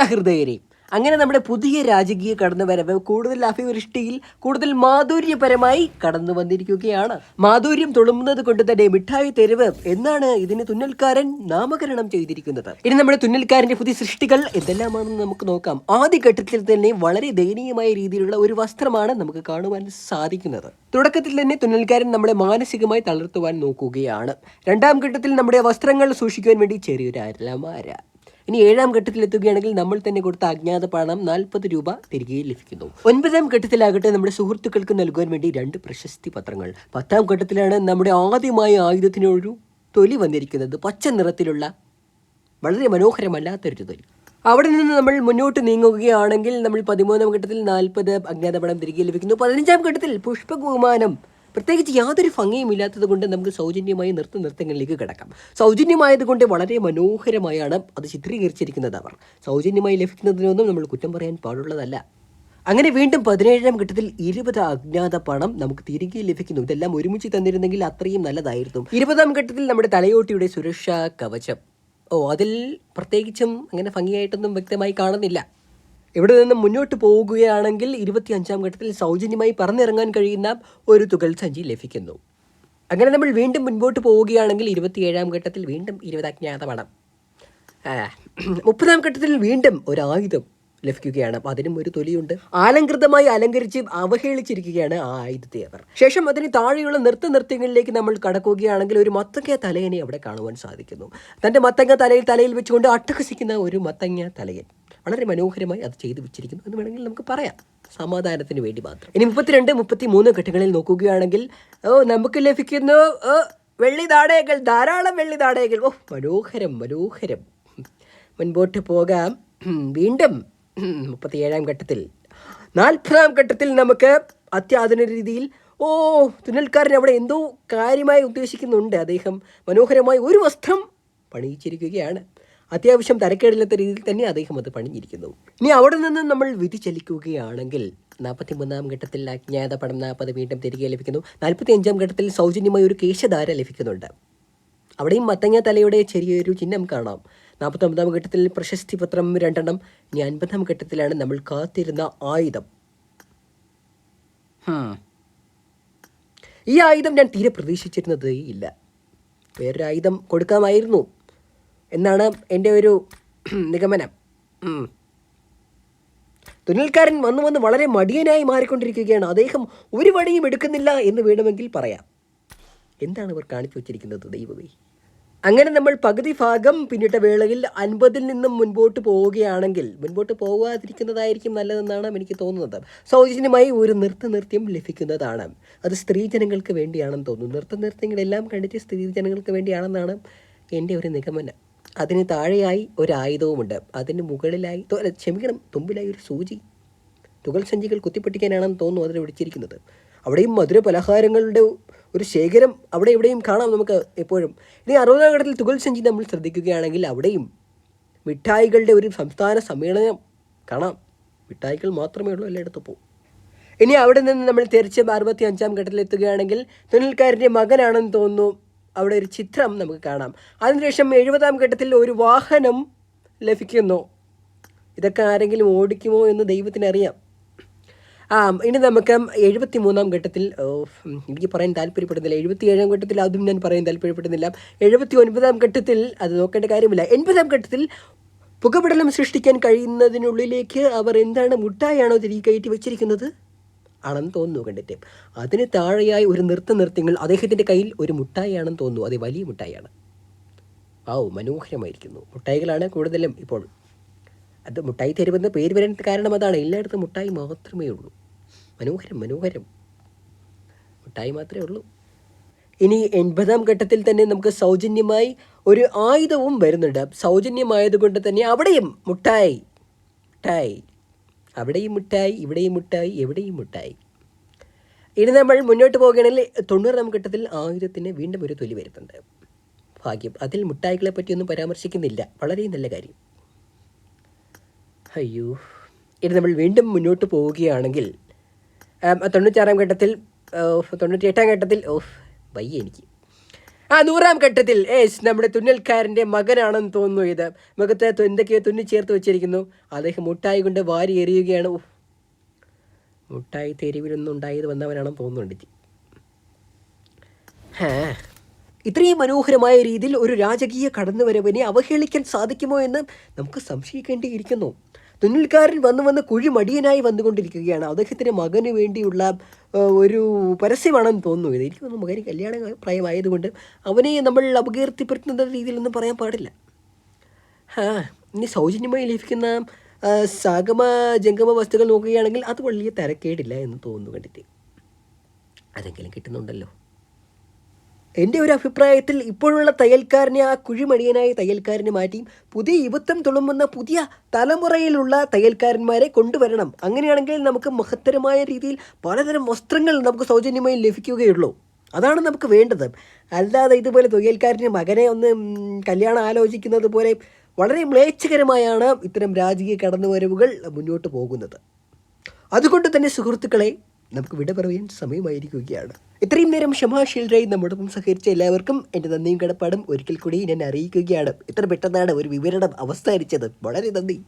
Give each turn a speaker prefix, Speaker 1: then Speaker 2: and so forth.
Speaker 1: സഹൃദയരെ. അങ്ങനെ നമ്മുടെ പുതിയ രാജകീയ കടന്നുവരവ് കൂടുതൽ അഭിവൃഷ്ടിയിൽ കൂടുതൽ മാധുര്യപരമായി കടന്നു വന്നിരിക്കുകയാണ്. മാധുര്യം തുളുമ്പുന്നത് കൊണ്ട് തന്നെ മിഠായി തെരുവ് എന്നാണ് ഇതിന് തുന്നൽക്കാരൻ നാമകരണം ചെയ്തിരിക്കുന്നത്. ഇനി നമ്മുടെ തുന്നൽക്കാരന്റെ പുതിയ സൃഷ്ടികൾ എന്തെല്ലാമാണെന്ന് നമുക്ക് നോക്കാം. ആദ്യഘട്ടത്തിൽ തന്നെ വളരെ ദയനീയമായ രീതിയിലുള്ള ഒരു വസ്ത്രമാണ് നമുക്ക് കാണുവാൻ സാധിക്കുന്നത്. തുടക്കത്തിൽ തന്നെ തുന്നൽക്കാരൻ നമ്മളെ മാനസികമായി തളർത്തുവാൻ നോക്കുകയാണ്. രണ്ടാം ഘട്ടത്തിൽ നമ്മുടെ വസ്ത്രങ്ങൾ സൂക്ഷിക്കുവാൻ വേണ്ടി ചെറിയൊരു അരലമാര ഇനി ഏഴാം ഘട്ടത്തിൽ എത്തുകയാണെങ്കിൽ നമ്മൾ തന്നെ കൊടുത്ത അജ്ഞാത പണം നാൽപ്പത് രൂപ തിരികെ ലഭിക്കുന്നു. ഒൻപതാം ഘട്ടത്തിലാകട്ടെ നമ്മുടെ സുഹൃത്തുക്കൾക്ക് നൽകുവാൻ വേണ്ടി രണ്ട് പ്രശസ്തി പത്രങ്ങൾ. പത്താം ഘട്ടത്തിലാണ് നമ്മുടെ ആദ്യമായ ആയുധത്തിനൊരു തൊലി വന്നിരിക്കുന്നത്. പച്ച നിറത്തിലുള്ള വളരെ മനോഹരമല്ലാത്തൊരു തൊലി. അവിടെ നിന്ന് നമ്മൾ മുന്നോട്ട് നീങ്ങുകയാണെങ്കിൽ നമ്മൾ പതിമൂന്നാം ഘട്ടത്തിൽ നാൽപ്പത് അജ്ഞാത പണം തിരികെ ലഭിക്കുന്നു. പതിനഞ്ചാം ഘട്ടത്തിൽ പുഷ്പകുമാനം പ്രത്യേകിച്ച് യാതൊരു ഭംഗിയും ഇല്ലാത്തത് കൊണ്ട് നമുക്ക് സൗജന്യമായി നൃത്ത നൃത്തങ്ങളിലേക്ക് കിടക്കാം. സൗജന്യമായതുകൊണ്ട് വളരെ മനോഹരമായാണ് അത് ചിത്രീകരിച്ചിരിക്കുന്നത് അവർ. സൗജന്യമായി ലഭിക്കുന്നതിനൊന്നും നമ്മൾ കുറ്റം പറയാൻ പാടുള്ളതല്ല. അങ്ങനെ വീണ്ടും പതിനേഴാം ഘട്ടത്തിൽ ഇരുപത് അജ്ഞാത പണം നമുക്ക് തിരികെ ലഭിക്കുന്നു. ഇതെല്ലാം ഒരുമിച്ച് തന്നിരുന്നെങ്കിൽ അത്രയും നല്ലതായിരുന്നു. ഇരുപതാം ഘട്ടത്തിൽ നമ്മുടെ തലയോട്ടിയുടെ സുരക്ഷാ കവചം. ഓ അതിൽ പ്രത്യേകിച്ചും അങ്ങനെ ഭംഗിയായിട്ടൊന്നും വ്യക്തമായി കാണുന്നില്ല. ഇവിടെ നിന്ന് മുന്നോട്ട് പോവുകയാണെങ്കിൽ ഇരുപത്തി അഞ്ചാം ഘട്ടത്തിൽ സൗജന്യമായി പറന്നിറങ്ങാൻ കഴിയുന്ന ഒരു തുകൽ സഞ്ചി ലഭിക്കുന്നു. അങ്ങനെ നമ്മൾ വീണ്ടും മുൻപോട്ട് പോവുകയാണെങ്കിൽ ഇരുപത്തിയേഴാം ഘട്ടത്തിൽ വീണ്ടും ഇരുപത് അജ്ഞാതമണം. മുപ്പതാം ഘട്ടത്തിൽ വീണ്ടും ഒരു ആയുധം ലഭിക്കുകയാണ്. അതിനും ഒരു തൊലിയുണ്ട്. ആലങ്കൃതമായി അലങ്കരിച്ച് അവഹേളിച്ചിരിക്കുകയാണ് ആ ആയുധത്തെ അവർ. ശേഷം അതിന് താഴെയുള്ള നൃത്ത നൃത്യങ്ങളിലേക്ക് നമ്മൾ കടക്കുകയാണെങ്കിൽ ഒരു മത്തങ്ങ തലയനെ അവിടെ കാണുവാൻ സാധിക്കുന്നു. തന്റെ മത്തങ്ങ തലയിൽ തലയിൽ വെച്ചുകൊണ്ട് അട്ടഹസിക്കുന്ന ഒരു മത്തങ്ങ തലയൻ. വളരെ മനോഹരമായി അത് ചെയ്തു വെച്ചിരിക്കുന്നു എന്ന് വേണമെങ്കിൽ നമുക്ക് പറയാം. സമാധാനത്തിന് വേണ്ടി മാത്രം. ഇനി മുപ്പത്തിരണ്ട് മുപ്പത്തി മൂന്ന് ഘട്ടങ്ങളിൽ നോക്കുകയാണെങ്കിൽ ഓ നമുക്ക് ലഭിക്കുന്നു വെള്ളി നാടകൾ ധാരാളം വെള്ളി നാടകൾ ഓ മനോഹരം മനോഹരം. മുൻപോട്ട് പോകാം. വീണ്ടും മുപ്പത്തി മുപ്പത്തിയേഴാം ഘട്ടത്തിൽ. നാൽപ്പതാം ഘട്ടത്തിൽ നമുക്ക് അത്യാധുനിക രീതിയിൽ ഓ തുന്നൽക്കാരൻ അവിടെ എന്തോ കാര്യമായി ഉദ്ദേശിക്കുന്നുണ്ട്. അദ്ദേഹം മനോഹരമായി ഒരു വസ്ത്രം പണിയിച്ചിരിക്കുകയാണ്. അത്യാവശ്യം തരക്കേടില്ലാത്ത രീതിയിൽ തന്നെ അദ്ദേഹം അത് പണിഞ്ഞിരിക്കുന്നു. ഇനി അവിടെ നിന്ന് നമ്മൾ വ്യതിചലിക്കുകയാണെങ്കിൽ നാൽപ്പത്തി മൂന്നാം ഘട്ടത്തിൽ അജ്ഞാത പടം നാൽപ്പത് വീണ്ടും തിരികെ ലഭിക്കുന്നു. നാൽപ്പത്തി അഞ്ചാം ഘട്ടത്തിൽ സൗജന്യമായി ഒരു കേശധാര ലഭിക്കുന്നുണ്ട്. അവിടെയും മത്തങ്ങ തലയുടെ ചെറിയൊരു ചിഹ്നം കാണാം. നാൽപ്പത്തൊമ്പതാം ഘട്ടത്തിൽ പ്രശസ്തി പത്രം രണ്ടെണ്ണം. ഇനി അൻപതാം ഘട്ടത്തിലാണ് നമ്മൾ കാത്തിരുന്ന ആയുധം. ഈ ആയുധം ഞാൻ തീരെ പ്രതീക്ഷിച്ചിരുന്നത് ഇല്ല. വേറൊരു ആയുധം കൊടുക്കാമായിരുന്നു. എന്നാണ് എന്റെ ഒരു നിഗമനം. തുന്നൽക്കാരൻ വന്നു വന്ന് വളരെ മടിയനായി മാറിക്കൊണ്ടിരിക്കുകയാണ്. അദ്ദേഹം ഒരു വടിയും എടുക്കുന്നില്ല എന്ന് വേണമെങ്കിൽ പറയാം. എന്താണ് ഇവർ കാണിച്ചു വച്ചിരിക്കുന്നത് ദൈവമേ? അങ്ങനെ നമ്മൾ പകുതി ഭാഗം പിന്നിട്ട വേളയിൽ അൻപതിൽ നിന്നും മുൻപോട്ട് പോവുകയാണെങ്കിൽ മുൻപോട്ട് പോകാതിരിക്കുന്നതായിരിക്കും നല്ലതെന്നാണ് എനിക്ക് തോന്നുന്നത്. സൗജന്യമായി ഒരു നൃത്ത നൃത്യം ലഭിക്കുന്നതാണ്. അത് സ്ത്രീ ജനങ്ങൾക്ക് വേണ്ടിയാണെന്ന് തോന്നുന്നു. നൃത്ത നൃത്യങ്ങളെല്ലാം കണ്ടിട്ട് സ്ത്രീ ജനങ്ങൾക്ക് വേണ്ടിയാണെന്നാണ് എന്റെ ഒരു നിഗമനം. അതിന് താഴെയായി ഒരു ആയുധവുമുണ്ട്. അതിന് മുകളിലായി ക്ഷമിക്കണം തുമ്പിലായി ഒരു സൂചി. തുകൽ സഞ്ചികൾ കുത്തിപ്പൊട്ടിക്കാനാണെന്ന് തോന്നുന്നു അതിൽ വിളിച്ചിരിക്കുന്നത് അവിടെയും മധുര പലഹാരങ്ങളുടെ ഒരു ശേഖരം അവിടെ എവിടെയും കാണാം നമുക്ക് എപ്പോഴും. ഇനി അറുപതാം ഘട്ടത്തിൽ തുകൽ സഞ്ചി നമ്മൾ ശ്രദ്ധിക്കുകയാണെങ്കിൽ അവിടെയും മിഠായികളുടെ ഒരു സംസ്ഥാന സമ്മേളനം കാണാം. മിഠായികൾ മാത്രമേ ഉള്ളൂ എല്ലായിടത്തും പോകും ഇനി അവിടെ നിന്ന് നമ്മൾ തിരിച്ച് അറുപത്തി അഞ്ചാം ഘട്ടത്തിൽ എത്തുകയാണെങ്കിൽ തുന്നൽക്കാരന്റെ മകനാണെന്ന് തോന്നുന്നു. അവിടെ ഒരു ചിത്രം നമുക്ക് കാണാം. അതിനുശേഷം എഴുപതാം ഘട്ടത്തിൽ ഒരു വാഹനം ലഭിക്കുന്നു. ഇതൊക്കെ ആരെങ്കിലും ഓടിക്കുമോ എന്ന് ദൈവത്തിനറിയാം. ആ ഇനി നമുക്ക് എഴുപത്തി മൂന്നാം ഘട്ടത്തിൽ എനിക്ക് പറയാൻ താല്പര്യപ്പെടുന്നില്ല. എഴുപത്തി ഏഴാം ഘട്ടത്തിൽ അതും ഞാൻ പറയാൻ താല്പര്യപ്പെടുന്നില്ല. എഴുപത്തി ഒൻപതാം ഘട്ടത്തിൽ അത് നോക്കേണ്ട കാര്യമില്ല. എൺപതാം ഘട്ടത്തിൽ പുകപടലം സൃഷ്ടിക്കാൻ കഴിയുന്നതിനുള്ളിലേക്ക് അവർ എന്താണ് മുട്ടായാണോ തിരികെ കയറ്റി വെച്ചിരിക്കുന്നത്? ആണെന്ന് തോന്നുന്നു കണ്ടിട്ട്. അതിന് താഴെയായി ഒരു നൃത്ത നൃത്യങ്ങൾ അദ്ദേഹത്തിന്റെ കയ്യിൽ ഒരു മുട്ടായിയാണെന്ന് തോന്നുന്നു. അത് വലിയ മുട്ടായിയാണ്. ആ മനോഹരമായിരിക്കുന്നു. മുട്ടായികളാണ് കൂടുതലും ഇപ്പോൾ. അത് മുട്ടായി തരുമെന്ന് പേര് വരാൻ കാരണം അതാണ്. എല്ലായിടത്തും മുട്ടായി മാത്രമേ ഉള്ളൂ. മനോഹരം മനോഹരം. മുട്ടായി മാത്രമേ ഉള്ളൂ. ഇനി എൺപതാം ഘട്ടത്തിൽ തന്നെ നമുക്ക് സൗജന്യമായി ഒരു ആയുധവും വരുന്നുണ്ട്. സൗജന്യമായതുകൊണ്ട് തന്നെ അവിടെയും മുട്ടായി. മുട്ടായി. അവിടെയും മിഠായി ഇവിടെയും മിഠായി എവിടെയും മിഠായി ഇനി നമ്മൾ മുന്നോട്ട് പോകുകയാണെങ്കിൽ തൊണ്ണൂറാം ഘട്ടത്തിൽ ആയുധത്തിന് വീണ്ടും ഒരു തൊലി വരുന്നുണ്ട്. ഭാഗ്യം. അതിൽ മുട്ടായികളെ പറ്റിയൊന്നും പരാമർശിക്കുന്നില്ല. വളരെ നല്ല കാര്യം. അയ്യോ. ഇനി നമ്മൾ വീണ്ടും മുന്നോട്ട് പോവുകയാണെങ്കിൽ തൊണ്ണൂറ്റാറാം ഘട്ടത്തിൽ തൊണ്ണൂറ്റി എട്ടാം ഘട്ടത്തിൽ ഓഫ് വയ്യ എനിക്ക്. ആ നൂറാം ഘട്ടത്തിൽ ഏസ് നമ്മുടെ തുന്നൽക്കാരന്റെ മകനാണെന്ന് തോന്നുന്നു ഇത്. മുഖത്ത് എന്തൊക്കെയോ തുന്നി ചേർത്ത് വെച്ചിരിക്കുന്നു. അദ്ദേഹം മുട്ടായി കൊണ്ട് വാരി എറിയുകയാണ്. മുട്ടായി തെരുവിലൊന്നും ഉണ്ടായത് വന്നവനാണെന്ന് തോന്നുന്നുണ്ട്. ഇത്രയും മനോഹരമായ രീതിയിൽ ഒരു രാജകീയ കടന്നുവരവിനെ അവഹേളിക്കാൻ സാധിക്കുമോ എന്ന് നമുക്ക് സംശയിക്കേണ്ടിയിരിക്കുന്നു. തുന്നൽക്കാരൻ വന്ന് വന്ന് കുഴി മടിയനായി വന്നുകൊണ്ടിരിക്കുകയാണ്. അദ്ദേഹത്തിന്റെ മകന് വേണ്ടിയുള്ള ആ, ഒരു പരസ്യമാണെന്ന് തോന്നുന്നു. ഇത് എനിക്ക് തോന്നുന്നു മകന് കല്യാണ പ്രായമായതുകൊണ്ട് അവനെ നമ്മൾ അപകീർത്തിപ്പെടുത്തുന്ന രീതിയിലൊന്നും പറയാൻ പാടില്ല. ഹാ ഇനി സൗജന്യമായി ലഭിക്കുന്ന ആ, സാഗമ ജംഗമ വസ്തുക്കൾ നോക്കുകയാണെങ്കിൽ അത് വലിയ തിരക്കേടില്ല എന്ന് തോന്നുന്നു കണ്ടിട്ട്. അതെങ്കിലും കിട്ടുന്നുണ്ടല്ലോ. എന്റെ ഒരു അഭിപ്രായത്തിൽ ഇപ്പോഴുള്ള തയ്യൽക്കാരനെ ആ കുഴിമണിയനായ തയ്യൽക്കാരനെ മാറ്റി പുതിയ യുവത്വം തുളുമ്പുന്ന പുതിയ തലമുറയിലുള്ള തയ്യൽക്കാരന്മാരെ കൊണ്ടുവരണം. അങ്ങനെയാണെങ്കിൽ നമുക്ക് മഹത്തരമായ രീതിയിൽ പലതരം വസ്ത്രങ്ങൾ നമുക്ക് സൗജന്യമായി ലഭിക്കുകയുള്ളൂ. അതാണ് നമുക്ക് വേണ്ടത്. അല്ലാതെ ഇതുപോലെ തൊഴിൽക്കാരന്റെ മകനെ ഒന്ന് കല്യാണം ആലോചിക്കുന്നത് പോലെ വളരെ മ്ലേച്ഛകരമായാണ് ഇത്തരം രാജകീയ കടന്നുവരവുകൾ മുന്നോട്ട് പോകുന്നത്. അതുകൊണ്ട് തന്നെ സുഹൃത്തുക്കളെ നമുക്ക് വിട പറയാൻ സമയമായിരിക്കുകയാണ്. ഇത്രയും നേരം ക്ഷമാശീലരായി നമ്മോടൊപ്പം സഹകരിച്ച എല്ലാവർക്കും എന്റെ നന്ദിയും കടപ്പാടും ഒരിക്കൽ കൂടി ഞാൻ അറിയിക്കുകയാണ്. ഇത്ര പെട്ടെന്നാണ് ഒരു വിവരണം അവസാനിച്ചത്. വളരെ നന്ദി.